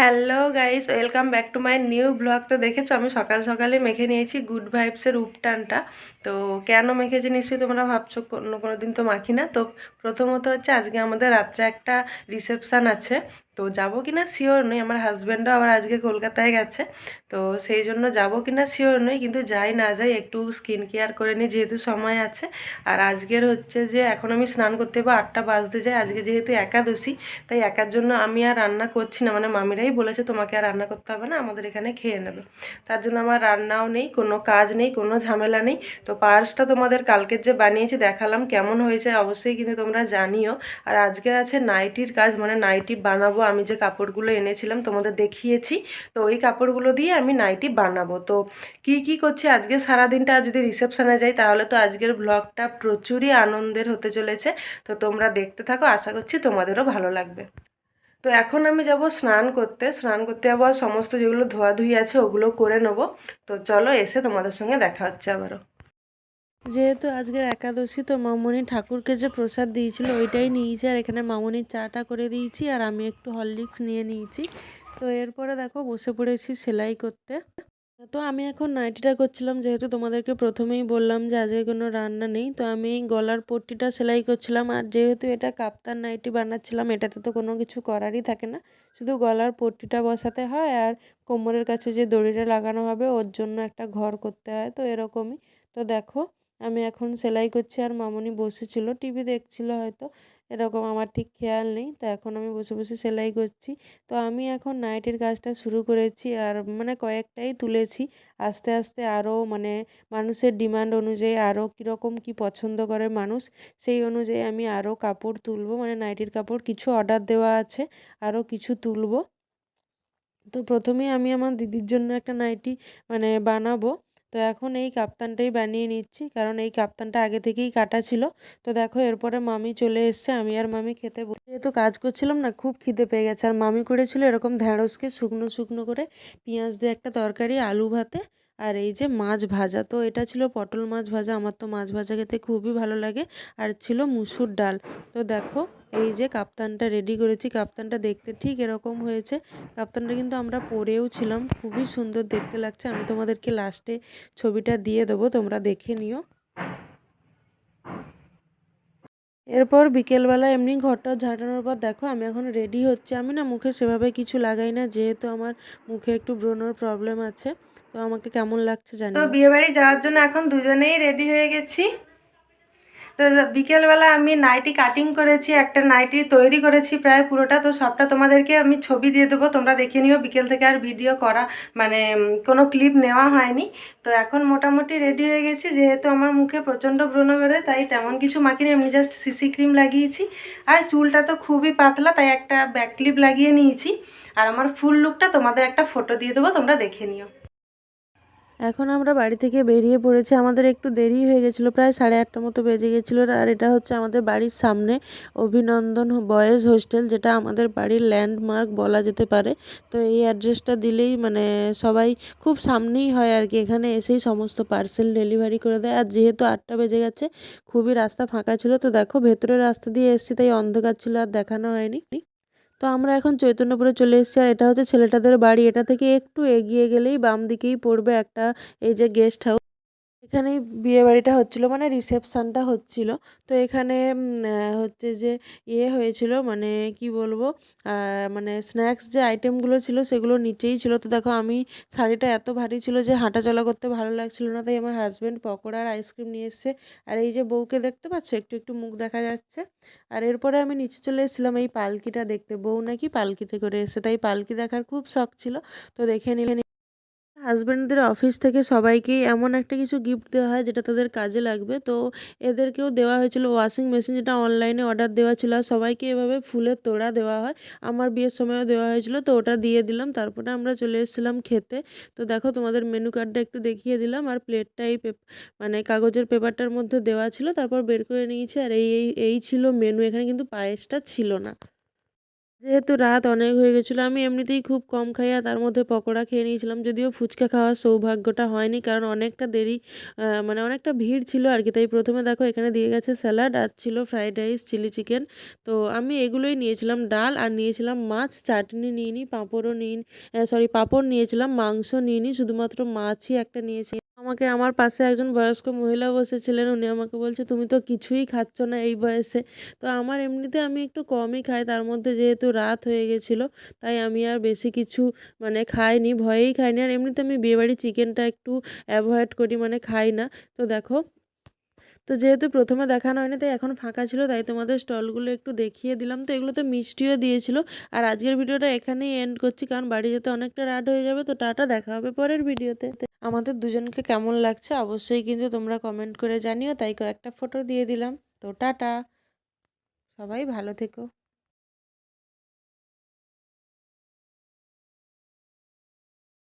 Hello guys welcome back to my new blog. তো দেখেছ, আমি সকাল সকালে মেখে নিয়েছি গুড ভাইবসের উপটানটা। তো কেন মেখেছি নিশ্চয়ই তোমরা ভাবছ, কোনো কোনো দিন তো মাখি না। তো প্রথমত হচ্ছে আজকে আমাদের রাত্রে একটা রিসেপশান আছে। তো যাব কি না শিওর নই, আমার হাজব্যান্ডও আবার আজকে কলকাতায় গেছে, তো সেই জন্য যাব কি না শিওর নই, কিন্তু যাই না যাই একটু স্কিন কেয়ার করে নিই যেহেতু সময় আছে, আর আজকের হচ্ছে যে এখন আমি স্নান করতে বা আটটা বাজতে যাই আজকে যেহেতু একাদশী, তাই একার জন্য আমি আর রান্না করছি না মানে মামিরাই বলেছে তোমাকে আর রান্না করতে হবে না, আমাদের এখানে খেয়ে নেবে, তার জন্য আমার রান্নাও নেই, কোনো কাজ নেই, কোনো ঝামেলা নেই, তো পার্সটা তোমাদের কালকের যে বানিয়েছি দেখালাম, কেমন হয়েছে অবশ্যই কিন্তু তোমরা জানিও, আর আজকের আছে নাইটির কাজ মানে নাইটি বানাবো আমি যে কাপড়গুলো এনেছিলাম তোমাদের দেখিয়েছি, তো ওই কাপড়গুলো দিয়ে আমি নাইটি বানাবো। তো কি কি করছি? আজকে সারাদিনটা যদি রিসেপশানে যাই, তাহলে তো আজকের ব্লগটা প্রচুরই আনন্দের হতে চলেছে। তো তোমরা দেখতে থাকো, আশা করছি তোমাদেরও ভালো লাগবে। তো এখন আমি যাব স্নান করতে। স্নান করতে যাব আর সমস্ত যেগুলো ধোয়াধুয়ি আছে, ওগুলো করে নেব। তো চলো এসে তোমাদের সঙ্গে দেখা হচ্ছে আবারও। যেহেতু আজকের একাদশী, তো মামনি ঠাকুরকে যে প্রসাদ দিয়েছিল ওইটাই নিয়েছি আর এখানে মামনির চাটা করে দিয়েছি আর আমি একটু হরলিক্স নিয়ে নিয়েছি। তো এরপরে দেখো বসে পড়েছি সেলাই করতে। তো আমি এখন নাইটিটা করছিলাম, যেহেতু তোমাদেরকে প্রথমেই বললাম যে আজকে কোনো রান্না নেই, তো আমি গলার পট্টিটা সেলাই করছিলাম। আর যেহেতু এটা কাপ্তান নাইটি বানাচ্ছিলাম, এটাতে তো কোনো কিছু করারই থাকে না। শুধু গলার পট্টিটা বসাতে হয় আর কোমরের কাছে যে দড়িটা লাগানো হবে, ওর জন্য একটা ঘর করতে হয়, তো এরকমই। তো দেখো আমি এখন সেলাই করছি আর মামনি বসেছিল, টিভি দেখছিল হয়তো, এরকম আমার ঠিক খেয়াল নেই, তো এখন আমি বসে বসে সেলাই করছি। তো আমি এখন নাইটির কাজটা শুরু করেছি আর মানে কয়েকটাই তুলেছি, আস্তে আস্তে আরও মানে মানুষের ডিমান্ড অনুযায়ী আরও কীরকম কী পছন্দ করে মানুষ, সেই অনুযায়ী আমি আরও কাপড় তুলবো মানে নাইটির কাপড় কিছু অর্ডার দেওয়া আছে, আরও কিছু তুলবো। তো প্রথমেই আমি আমার দিদির জন্য একটা নাইটি মানে বানাবো তো এখন এই কাপ্তানটাই বানিয়ে নিচ্ছি। কারণ এই কাপ্তানটা আগে থেকেই কাটা ছিল। তো দেখো, এরপরে মামি চলে এসছে। আমি আর মামি খেতে যেহেতু কাজ করছিলাম না, খুব খিদে পেয়ে গেছে। আর মামি করেছিল এরকম ঢেঁড়সকে শুকনো শুকনো করে পেঁয়াজ দিয়ে একটা তরকারি, আলু ভাতে। আর এই যে মাছ ভাজা, তো এটা ছিল পটল মাছ ভাজা। আমার তো মাছ ভাজা খেতে খুবই ভালো লাগে। আর ছিল মুসুর ডাল। তো দেখো, এই যে কাপ্তানটা রেডি করেছি। কাপ্তানটা দেখতে ঠিক এরকম হয়েছে। কাপ্তানটা কিন্তু আমরা পরেও ছিলাম। খুবই সুন্দর দেখতে লাগছে। আমি তোমাদেরকে লাস্টে ছবিটা দিয়ে দেবো। তোমরা দেখে নিও। এরপর বিকেলবেলা এমনি ঘরটা ঝাঁটানোর পর দেখো, আমি এখন রেডি হচ্ছে। আমি না মুখে সেভাবে কিছু লাগাই না, যেহেতু আমার মুখে একটু ব্রণর প্রবলেম আছে। তো আমাকে কেমন লাগছে জানি তো বিয়েবাড়ি যাওয়ার জন্য এখন দুজনেই রেডি হয়ে গেছি। তো বিকেলবেলা আমি নাইটি কাটিং করেছি একটা নাইটি তৈরি করেছি প্রায় পুরোটা। তো সবটা তোমাদেরকে আমি ছবি দিয়ে দেবো তোমরা দেখে নিও বিকেল থেকে আর ভিডিও করা মানে কোনো ক্লিপ নেওয়া হয়নি। তো এখন মোটামুটি রেডি হয়ে গেছি যেহেতু আমার মুখে প্রচণ্ড ব্রণ বেরোয় তাই তেমন কিছু মাখিনি এমনি জাস্ট সিসি ক্রিম লাগিয়েছি। আর চুলটা তো খুবই পাতলা তাই একটা ব্যাক ক্লিপ লাগিয়ে নিয়েছি। আর আমার ফুল লুকটা তোমাদের একটা ফটো দিয়ে দেবো তোমরা দেখে নিও। এখন আমরা বাড়ি থেকে বেরিয়ে পড়েছি। আমাদের একটু দেরি হয়ে গেছিল, প্রায় সাড়ে আটটা মতো বেজে গেছিল আর এটা হচ্ছে আমাদের বাড়ির সামনে অভিনন্দন বয়েজ হোস্টেল, যেটা আমাদের বাড়ির ল্যান্ডমার্ক বলা যেতে পারে। তো এই অ্যাড্রেসটা দিলেই মানে সবাই খুব সামনেই হয় আর কি, এখানে এসেই সমস্ত পার্সেল ডেলিভারি করে দেয়। আর যেহেতু আটটা বেজে গেছে, খুবই রাস্তা ফাঁকা ছিল, তো দেখো ভেতরের রাস্তা দিয়ে এসেছি, তাই অন্ধকার ছিল আর দেখানো হয়নি। তো আমরা এখন চৈতন্যপুরে চলে এসেছি আর এটা হচ্ছে ছেলেটাদের বাড়ি। এটা থেকে একটু এগিয়ে গেলেই বাম দিকেই পড়বে একটা এই যে গেস্ট হাউস এখানেই বিয়ে বাড়িটা হচ্ছিল মানে রিসেপশানটা হচ্ছিল। তো এখানে হচ্ছে যে ইয়ে হয়েছিল মানে কি বলব মানে স্ন্যাক্স যে আইটেমগুলো ছিল সেগুলো নিচেই ছিল। তো দেখো আমি, শাড়িটা এত ভারী ছিল যে হাঁটা চলা করতে ভালো লাগছিল না, তাই আমার হাজব্যান্ড পকোড়া আর আইসক্রিম নিয়ে এসছে। আর এই যে বউকে দেখতে পাচ্ছ, একটু একটু মুখ দেখা যাচ্ছে। আর এরপরে আমি নিচে চলে এসেছিলাম এই পালকিটা দেখতে। বউ নাকি পালকিতে করে এসছে, তাই পালকি দেখার খুব শখ ছিল। তো দেখে নিলে হাজব্যান্ডদের অফিস থেকে সবাইকেই এমন একটা কিছু গিফট দেওয়া হয় যেটা তাদের কাজে লাগবে। তো এদেরকেও দেওয়া হয়েছিল ওয়াশিং মেশিন যেটা অনলাইনে অর্ডার দেওয়া ছিল আর সবাইকে এভাবে ফুলের তোড়া দেওয়া হয়। আমার বিয়ের সময়ও দেওয়া হয়েছিল, তো ওটা দিয়ে দিলাম। তারপরে আমরা চলে এসেছিলাম খেতে। তো দেখো তোমাদের মেনু কার্ডটা একটু দেখিয়ে দিলাম আর প্লেটটা এই মানে কাগজের পেপারটার মধ্যে দেওয়া ছিল। তারপর বের করে নিয়েছি আর এই এই এই ছিল মেনু এখানে কিন্তু পায়েসটা ছিল না। যেহেতু রাত অনেক হয়ে গেছিল, আমি এমনিতেই খুব কম খাই আর তার মধ্যে পকোড়া খেয়ে নিয়েছিলাম। যদিও ফুচকা খাওয়ার সৌভাগ্যটা হয়নি, কারণ অনেকটা দেরি মানে অনেকটা ভিড় ছিল আর কি। তাই প্রথমে দেখো এখানে দিয়ে গেছে স্যালাড, আর ছিল ফ্রাইড রাইস, চিলি চিকেন। তো আমি এগুলোই নিয়েছিলাম, ডাল, আর নিয়েছিলাম মাছ, চাটনি নিয়ে নিই পাঁপড়ও নিই সরি পাঁপড় নিয়েছিলাম, মাংস নিয়ে নিই শুধুমাত্র মাছই একটা নিয়েছি। আমাকে আমার পাশে একজন বয়স্ক মহিলা বসেছিলেন, উনি আমাকে বলছে, তুমি তো কিছুই খাচ্ছ না এই বয়সে। তো আমার এমনিতে আমি একটু কমই খাই, তার মধ্যে যেহেতু রাত হয়ে গেছিল, তাই আমি আর বেশি কিছু মানে খাইনি, ভয়েই খাইনি। আর এমনিতে আমি বিয়েবাড়ি চিকেনটা একটু অ্যাভয়েড করি মানে খাই না। তো দেখো তো যেহেতু প্রথমে দেখানো হয়নি, তাই এখন ফাঁকা ছিল, তাই তোমাদের স্টলগুলো একটু দেখিয়ে দিলাম। তো এগুলো তো মিষ্টিও দিয়েছিল। আর আজকের ভিডিওটা এখানেই এন্ড করছি, কারণ বাড়ি যেতে অনেকটা রাত হয়ে যাবে। তো টাটা, দেখা হবে পরের ভিডিওতে। আমাদের দুজনকে কেমন লাগছে অবশ্যই কিন্তু তোমরা কমেন্ট করে জানিও। তাই কয়েকটা ফটো দিয়ে দিলাম। তো টাটা। সবাই ভালো থেকো।